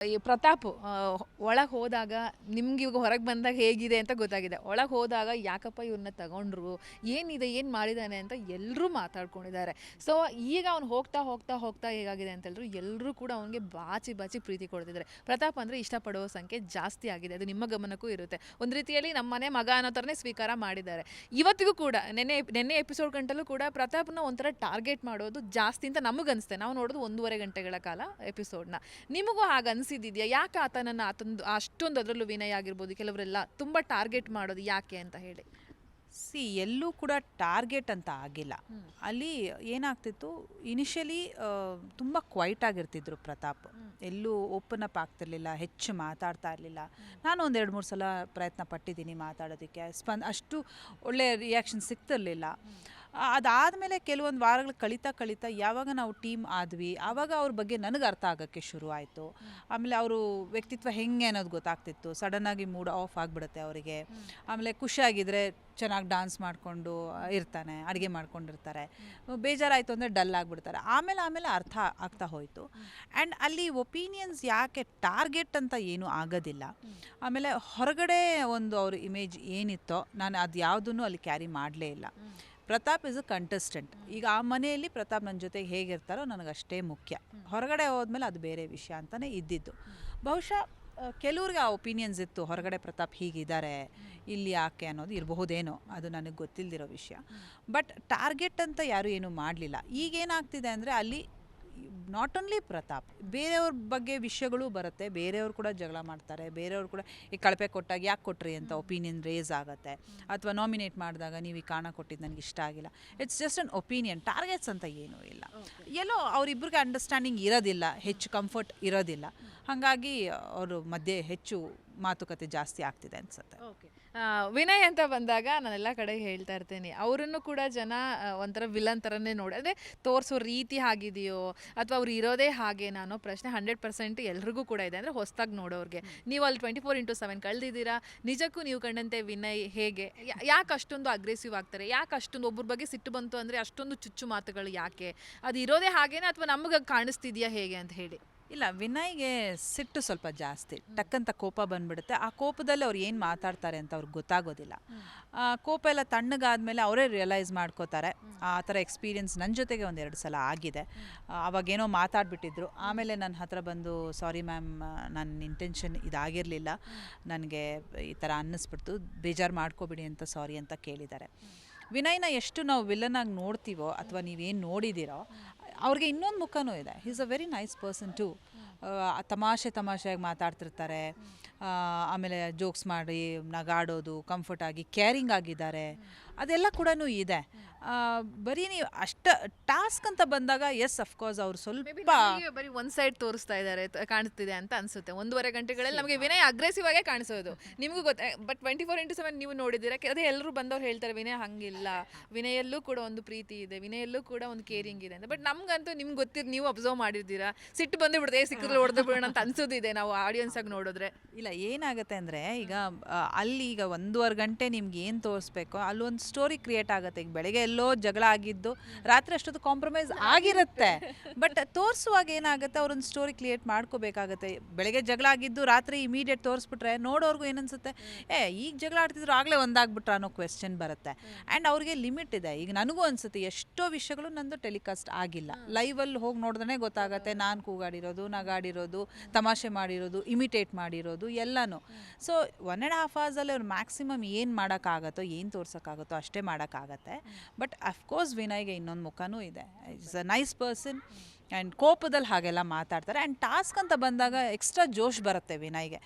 ಈ ಪ್ರತಾಪ್ ಒಳಗೆ ಹೋದಾಗ ನಿಮ್ಗೆ ಇವಾಗ ಹೊರಗೆ ಬಂದಾಗ ಹೇಗಿದೆ ಅಂತ ಗೊತ್ತಾಗಿದೆ. ಒಳಗೆ ಹೋದಾಗ ಯಾಕಪ್ಪ ಇವ್ರನ್ನ ತಗೊಂಡ್ರು? ಏನಿದೆ? ಏನು ಮಾಡಿದ್ದಾನೆ ಅಂತ ಎಲ್ಲರೂ ಮಾತಾಡ್ಕೊಂಡಿದ್ದಾರೆ. ಸೊ ಈಗ ಅವ್ನು ಹೋಗ್ತಾ ಹೋಗ್ತಾ ಹೋಗ್ತಾ ಹೇಗಾಗಿದೆ ಅಂತ ಹೇಳಿದ್ರು ಎಲ್ಲರೂ ಕೂಡ ಅವನಿಗೆ ಬಾಚಿ ಬಾಚಿ ಪ್ರೀತಿ ಕೊಡ್ತಿದ್ದಾರೆ. ಪ್ರತಾಪ್ ಅಂದರೆ ಇಷ್ಟಪಡೋ ಸಂಖ್ಯೆ ಜಾಸ್ತಿ ಆಗಿದೆ. ಅದು ನಿಮ್ಮ ಗಮನಕ್ಕೂ ಇರುತ್ತೆ. ಒಂದು ರೀತಿಯಲ್ಲಿ ನಮ್ಮ ಮನೆ ಮಗ ಅನ್ನೋ ಥರನೇ ಸ್ವೀಕಾರ ಮಾಡಿದ್ದಾರೆ. ಇವತ್ತಿಗೂ ಕೂಡ, ನೆನ್ನೆ ನೆನ್ನೆ ಎಪಿಸೋಡ್ ಗಂಟಲು ಕೂಡ ಪ್ರತಾಪ್ನ ಒಂಥರ ಟಾರ್ಗೆಟ್ ಮಾಡೋದು ಜಾಸ್ತಿ ಅಂತ ನಮಗನ್ಸುತ್ತೆ ನಾವು ನೋಡೋದು ಒಂದೂವರೆ ಗಂಟೆಗಳ ಕಾಲ ಎಪಿಸೋಡ್ನ ನಿಮಗೂ ಹಾಗೆ ಅನಿಸಿದ್ಯಾ ಯಾಕೆ ಆತನನ್ನು ಆತಂದು ಅಷ್ಟೊಂದು ಅದರಲ್ಲೂ ವಿನಯ ಆಗಿರ್ಬೋದು? ಕೆಲವರೆಲ್ಲ ತುಂಬ ಟಾರ್ಗೆಟ್ ಮಾಡೋದು ಯಾಕೆ ಅಂತ ಹೇಳಿ. ಸಿ ಎಲ್ಲೂ ಕೂಡ ಟಾರ್ಗೆಟ್ ಅಂತ ಆಗಿಲ್ಲ. ಅಲ್ಲಿ ಏನಾಗ್ತಿತ್ತು? ಇನಿಷಿಯಲಿ ತುಂಬ ಕ್ವೈಟ್ ಆಗಿರ್ತಿದ್ರು ಪ್ರತಾಪ್. ಎಲ್ಲೂ ಓಪನ್ ಅಪ್ ಆಗ್ತಿರ್ಲಿಲ್ಲ ಹೆಚ್ಚು ಮಾತಾಡ್ತಾ ಇರಲಿಲ್ಲ. ನಾನು ಒಂದು ಎರಡು ಮೂರು ಸಲ ಪ್ರಯತ್ನ ಪಟ್ಟಿದ್ದೀನಿ ಮಾತಾಡೋದಕ್ಕೆ. ಸ್ಪಂದ ಅಷ್ಟು ಒಳ್ಳೆಯ ರಿಯಾಕ್ಷನ್ ಸಿಗ್ತಿರ್ಲಿಲ್ಲ. ಅದಾದಮೇಲೆ ಕೆಲವೊಂದು ವಾರಗಳು ಕಳೀತಾ ಕಳೀತಾ ಯಾವಾಗ ನಾವು ಟೀಮ್ ಆದ್ವಿ ಆವಾಗ ಅವ್ರ ಬಗ್ಗೆ ನನಗೆ ಅರ್ಥ ಆಗೋಕ್ಕೆ ಶುರು ಆಯಿತು. ಆಮೇಲೆ ಅವರು ವ್ಯಕ್ತಿತ್ವ ಹೆಂಗೆ ಅನ್ನೋದು ಗೊತ್ತಾಗ್ತಿತ್ತು. ಸಡನ್ನಾಗಿ ಮೂಡ್ ಆಫ್ ಆಗಿಬಿಡುತ್ತೆ ಅವರಿಗೆ. ಆಮೇಲೆ ಖುಷಿಯಾಗಿದ್ದರೆ ಚೆನ್ನಾಗಿ ಡಾನ್ಸ್ ಮಾಡಿಕೊಂಡು ಇರ್ತಾನೆ, ಅಡುಗೆ ಮಾಡ್ಕೊಂಡಿರ್ತಾರೆ. ಬೇಜಾರಾಯಿತು ಅಂದರೆ ಡಲ್ ಆಗಿಬಿಡ್ತಾರೆ. ಆಮೇಲೆ ಆಮೇಲೆ ಅರ್ಥ ಆಗ್ತಾ ಹೋಯಿತು. ಆ್ಯಂಡ್ ಅಲ್ಲಿ ಒಪಿನಿಯನ್ಸ್ ಯಾಕೆ ಟಾರ್ಗೆಟ್ ಅಂತ ಏನೂ ಆಗೋದಿಲ್ಲ. ಆಮೇಲೆ ಹೊರಗಡೆ ಒಂದು ಅವ್ರ ಇಮೇಜ್ ಏನಿತ್ತೋ, ನಾನು ಅದು ಯಾವುದನ್ನು ಅಲ್ಲಿ ಕ್ಯಾರಿ ಮಾಡಲೇ ಇಲ್ಲ. ಪ್ರತಾಪ್ ಇಸ್ ಅ ಕಂಟೆಸ್ಟೆಂಟ್ ಈಗ ಆ ಮನೆಯಲ್ಲಿ ಪ್ರತಾಪ್ ನನ್ನ ಜೊತೆಗೆ ಹೇಗಿರ್ತಾರೋ ನನಗಷ್ಟೇ ಮುಖ್ಯ. ಹೊರಗಡೆ ಹೋದ್ಮೇಲೆ ಅದು ಬೇರೆ ವಿಷಯ ಅಂತಲೇ ಇದ್ದಿದ್ದು. ಬಹುಶಃ ಕೆಲವ್ರಿಗೆ ಆ ಒಪಿನಿಯನ್ಸ್ ಇತ್ತು ಹೊರಗಡೆ ಪ್ರತಾಪ್ ಹೀಗಿದ್ದಾರೆ ಇಲ್ಲಿ ಯಾಕೆ ಅನ್ನೋದು ಇರಬಹುದೇನೋ ಅದು ನನಗೆ ಗೊತ್ತಿಲ್ಲದಿರೋ ವಿಷಯ. ಬಟ್ ಟಾರ್ಗೆಟ್ ಅಂತ ಯಾರೂ ಏನೂ ಮಾಡಲಿಲ್ಲ. ಈಗೇನಾಗ್ತಿದೆ ಅಂದರೆ ಅಲ್ಲಿ ನಾಟ್ ಓನ್ಲಿ ಪ್ರತಾಪ್ ಬೇರೆಯವ್ರ ಬಗ್ಗೆ ವಿಷಯಗಳು ಬರುತ್ತೆ ಬೇರೆಯವ್ರು ಕೂಡ ಜಗಳ ಮಾಡ್ತಾರೆ ಬೇರೆಯವ್ರು ಕೂಡ ಈ ಕಳಪೆ ಕೊಟ್ಟಾಗ ಯಾಕೆ ಕೊಟ್ರಿ ಅಂತ ಒಪಿನಿಯನ್ ರೇಸ್ ಆಗುತ್ತೆ. ಅಥವಾ ನಾಮಿನೇಟ್ ಮಾಡಿದಾಗ ನೀವು ಈ ಕಾರಣ ಕೊಟ್ಟಿದ್ದು ನನಗೆ ಇಷ್ಟ ಆಗಿಲ್ಲ. It's just an opinion targets ಅಂತ ಏನೂ ಇಲ್ಲ. ಎಲ್ಲೋ ಅವರಿಬ್ಬರಿಗೆ ಅಂಡರ್ಸ್ಟ್ಯಾಂಡಿಂಗ್ ಇರೋದಿಲ್ಲ ಹೆಚ್ಚು ಕಂಫರ್ಟ್ ಇರೋದಿಲ್ಲ. ಹಾಗಾಗಿ ಅವರು ಮಧ್ಯೆ ಹೆಚ್ಚು ಮಾತುಕತೆ ಜಾಸ್ತಿ ಆಗ್ತಿದೆ ಅನ್ಸುತ್ತೆ. ಓಕೆ. ವಿನಯ್ ಅಂತ ಬಂದಾಗ ನಾನೆಲ್ಲ ಕಡೆ ಹೇಳ್ತಾ ಇರ್ತೀನಿ. ಅವರನ್ನು ಕೂಡ ಜನ ಒಂಥರ ವಿಲನ್ ಥರನೇ ನೋಡಿ, ಅಂದರೆ ತೋರಿಸೋ ರೀತಿ ಆಗಿದೆಯೋ ಅಥವಾ ಅವ್ರು ಇರೋದೇ ಹಾಗೆ ನಾನು ಪ್ರಶ್ನೆ ಹಂಡ್ರೆಡ್ ಪರ್ಸೆಂಟ್ ಎಲ್ರಿಗೂ ಕೂಡ ಇದೆ. ಅಂದರೆ ಹೊಸ್ದಾಗಿ ನೋಡೋರಿಗೆ. ನೀವು ಅಲ್ಲಿ ಟ್ವೆಂಟಿ ಫೋರ್ ಇಂಟು ಸೆವೆನ್ ಕಳೆದಿದ್ದೀರಾ? ನಿಜಕ್ಕೂ ನೀವು ಕಂಡಂತೆ ವಿನಯ್ ಹೇಗೆ? ಯಾಕೆ ಅಷ್ಟೊಂದು ಅಗ್ರೆಸಿವ್ ಆಗ್ತಾರೆ? ಯಾಕೆ ಅಷ್ಟೊಂದು ಒಬ್ಬರ ಬಗ್ಗೆ ಸಿಟ್ಟು ಬಂತು ಅಂದರೆ ಅಷ್ಟೊಂದು ಚುಚ್ಚು ಮಾತುಗಳು ಯಾಕೆ? ಅದು ಇರೋದೇ ಹಾಗೇನೆ ಅಥವಾ ನಮಗೆ ಕಾಣಿಸ್ತಿದೆಯಾ ಹೇಗೆ ಅಂತ ಹೇಳಿ. ಇಲ್ಲ ವಿನಯ್ಗೆ ಸಿಟ್ಟು ಸ್ವಲ್ಪ ಜಾಸ್ತಿ. ಟಕ್ಕಂತ ಕೋಪ ಬಂದ್ಬಿಡುತ್ತೆ. ಆ ಕೋಪದಲ್ಲಿ ಅವ್ರು ಏನು ಮಾತಾಡ್ತಾರೆ ಅಂತ ಅವ್ರಿಗೆ ಗೊತ್ತಾಗೋದಿಲ್ಲ. ಆ, ಕೋಪ ಎಲ್ಲ ತಣ್ಣಗಾದ್ಮೇಲೆ ಅವರೇ ರಿಯಲೈಸ್ ಮಾಡ್ಕೋತಾರೆ. ಆ ಥರ ಎಕ್ಸ್ಪೀರಿಯನ್ಸ್ ನನ್ನ ಜೊತೆಗೆ ಒಂದೆರಡು ಸಲ ಆಗಿದೆ. ಅವಾಗೇನೋ ಮಾತಾಡ್ಬಿಟ್ಟಿದ್ರು. ಆಮೇಲೆ ನನ್ನ ಹತ್ರ ಬಂದು ಸಾರಿ ಮ್ಯಾಮ್ ನನ್ನ ಇಂಟೆನ್ಷನ್ ಇದಾಗಿರಲಿಲ್ಲ. ನನಗೆ ಈ ಥರ ಅನ್ನಿಸ್ಬಿಡ್ತು. ಬೇಜಾರು ಮಾಡ್ಕೋಬಿಡಿ ಅಂತ ಸಾರಿ ಅಂತ ಕೇಳಿದ್ದಾರೆ. ವಿನಯ್ನ ಎಷ್ಟು ನಾವು ವಿಲನ್ ಆಗಿ ನೋಡ್ತೀವೋ ಅಥವಾ ನೀವೇನು ನೋಡಿದ್ದೀರೋ ಅವ್ರಿಗೆ ಇನ್ನೊಂದು ಮುಖನೂ ಇದೆ. Is a very nice person too ತಮಾಷೆ ತಮಾಷೆಯಾಗಿ ಮಾತಾಡ್ತಿರ್ತಾರೆ. ಆಮೇಲೆ ಜೋಕ್ಸ್ ಮಾಡಿ ನಗಾಡೋದು ಕಂಫರ್ಟಾಗಿ ಕೇರಿಂಗ್ ಆಗಿದ್ದಾರೆ. ಅದೆಲ್ಲ ಕೂಡ ಇದೆ. ಬರೀ ನೀವು ಅಷ್ಟ ಟಾಸ್ಕ್ ಅಂತ ಬಂದಾಗ ಎಸ್ ಅಫ್ಕೋರ್ಸ್ ಅವ್ರು ಸ್ವಲ್ಪ ಬರೀ ಒಂದ್ ಸೈಡ್ ತೋರಿಸ್ತಾ ಇದ್ದಾರೆ ಕಾಣಿಸ್ತಿದೆ ಅಂತ ಅನ್ಸುತ್ತೆ. ಒಂದೂವರೆ ಗಂಟೆಗಳಲ್ಲಿ ನಮಗೆ ವಿನಯ್ ಅಗ್ರೆಸಿವ್ ಆಗೇ ಕಾಣಿಸೋದು. ನಿಮಗೂ ಗೊತ್ತ but twenty four into seven ನೀವು ನೋಡಿದ್ದೀರಾ? ಅದೇ ಎಲ್ಲರೂ ಬಂದವ್ರು ಹೇಳ್ತಾರೆ ವಿನಯ ಹಂಗಿಲ್ಲ. ವಿನಯಲ್ಲೂ ಕೂಡ ಒಂದು ಪ್ರೀತಿ ಇದೆ. ವಿನಯಲ್ಲೂ ಕೂಡ ಒಂದು ಕೇರಿಂಗ್ ಇದೆ. ಅಂತ. ಬಟ್ ನಮ್ಗಂತೂ ನಿಮ್ಗೆ ಗೊತ್ತಿರ್ ನೀವು ಅಬ್ಸರ್ವ್ ಮಾಡಿದ್ದೀರಾ? ಸಿಟ್ಟು ಬಂದು ಬಿಡುತ್ತೆ ಸಿಕ್ಕಿದ್ರೆ ಹೊಡೆದು ಬಿಡೋಣ ಅಂತ ಅನ್ಸೋದಿದೆ ನಾವು ಆಡಿಯನ್ಸ್ ಆಗಿ ನೋಡಿದ್ರೆ. ಇಲ್ಲ ಏನಾಗುತ್ತೆ ಅಂದರೆ ಈಗ ಅಲ್ಲಿ ಈಗ ಒಂದೂವರೆ ಗಂಟೆ ನಿಮ್ಗೆ ಏನು ತೋರಿಸ್ಬೇಕೋ ಅಲ್ಲಿ ಒಂದು ಸ್ಟೋರಿ ಕ್ರಿಯೇಟ್ ಆಗುತ್ತೆ. ಈಗ ಬೆಳಗ್ಗೆ ಎಲ್ಲೋ ಜಗಳ ಆಗಿದ್ದು ರಾತ್ರಿ ಅಷ್ಟೊತ್ತು ಕಾಂಪ್ರಮೈಸ್ ಆಗಿರುತ್ತೆ. ಬಟ್ ತೋರಿಸುವಾಗ ಏನಾಗುತ್ತೆ? ಅವ್ರೊಂದು ಸ್ಟೋರಿ ಕ್ರಿಯೇಟ್ ಮಾಡ್ಕೋಬೇಕಾಗತ್ತೆ. ಬೆಳಗ್ಗೆ ಜಗಳ ಆಗಿದ್ದು ರಾತ್ರಿ ಇಮಿಡಿಯೇಟ್ ತೋರಿಸ್ಬಿಟ್ರೆ ನೋಡೋರ್ಗು ಏನನ್ಸುತ್ತೆ? ಏ, ಈಗ ಜಗಳ ಆಡ್ತಿದ್ರು ಆಗಲೇ ಒಂದಾಗ್ಬಿಟ್ರ ಅನ್ನೋ ಕ್ವೆಶ್ಚನ್ ಬರುತ್ತೆ. ಆ್ಯಂಡ್ ಅವ್ರಿಗೆ ಲಿಮಿಟ್ ಇದೆ. ಈಗ ನನಗೂ ಅನ್ಸುತ್ತೆ, ಎಷ್ಟೋ ವಿಷಯಗಳು ನಂದು ಟೆಲಿಕಾಸ್ಟ್ ಆಗಿಲ್ಲ. ಲೈವಲ್ಲಿ ಹೋಗಿ ನೋಡಿದ್ರೆ ಗೊತ್ತಾಗತ್ತೆ. ನಾನು ಕೂಗಾಡಿರೋದು, ನಗಾಡಿರೋದು, ತಮಾಷೆ ಮಾಡಿರೋದು ಇಮಿಟೇಟ್ ಮಾಡಿರೋದು ಎಲ್ಲನೂ. ಸೊ ಒನ್ ಆ್ಯಂಡ್ ಹಾಫ್ ಅವರ್ಸಲ್ಲಿ ಅವ್ರು ಮ್ಯಾಕ್ಸಿಮಮ್ ಏನು ಮಾಡೋಕ್ಕಾಗತ್ತೋ, ಏನು ತೋರ್ಸೋಕ್ಕಾಗತ್ತೋ ಅಷ್ಟೇ ಮಾಡೋಕ್ಕಾಗತ್ತೆ. ಬಟ್ ಅಫ್ಕೋರ್ಸ್ ವಿನಯ್ಗೆ ಇನ್ನೊಂದು ಮುಖನೂ ಇದೆ. Is a nice person and ಕೋಪದಲ್ಲಿ ಹಾಗೆಲ್ಲ ಮಾತಾಡ್ತಾರೆ. ಆ್ಯಂಡ್ ಟಾಸ್ಕ್ ಅಂತ ಬಂದಾಗ ಎಕ್ಸ್ಟ್ರಾ ಜೋಶ್ ಬರುತ್ತೆ ವಿನಯ್ಗೆ.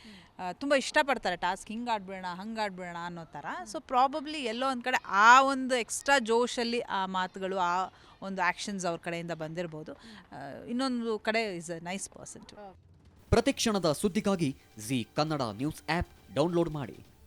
ತುಂಬ ಇಷ್ಟಪಡ್ತಾರೆ ಟಾಸ್ಕ್ ಹಿಂಗೆ ಆಡ್ಬಿಡೋಣ, ಹಂಗೆ ಆಡ್ಬಿಡೋಣ ಅನ್ನೋ ಥರ. ಸೊ ಪ್ರಾಬಬ್ಲಿ ಎಲ್ಲೋ ಒಂದು ಕಡೆ ಆ ಒಂದು ಎಕ್ಸ್ಟ್ರಾ ಜೋಶಲ್ಲಿ ಆ ಮಾತುಗಳು, ಆ ಒಂದು ಆ್ಯಕ್ಷನ್ಸ್ ಅವ್ರ ಕಡೆಯಿಂದ ಬಂದಿರ್ಬೋದು. ಇನ್ನೊಂದು ಕಡೆ ಇಸ್ ಅ ನೈಸ್ ಪರ್ಸನ್ ಪ್ರತಿಕ್ಷಣದ ಸುದ್ದಿಗಾಗಿ Zee Kannada news app download ಮಾಡಿ.